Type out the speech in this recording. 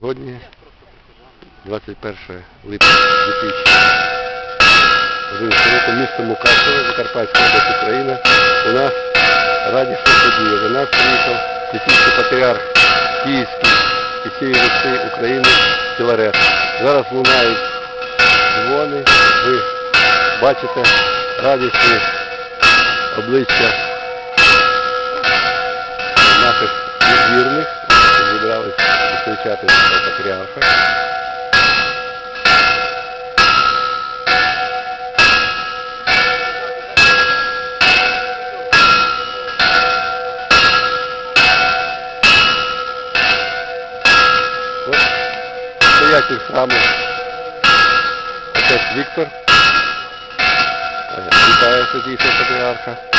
Сьогодні 21 липня 2011 року місто Мукачево, Закарпатська область України. У нас радісна подія. До нас приїхав святійський патріарх Київський і всієї Руси України Філарет. Зараз лунають дзвони. Ви бачите радісні обличчя наших вірних, зустрічати нашого патріарха. От Стоятель храму отець Віктор. Е, Вітаю святійшого патріарха.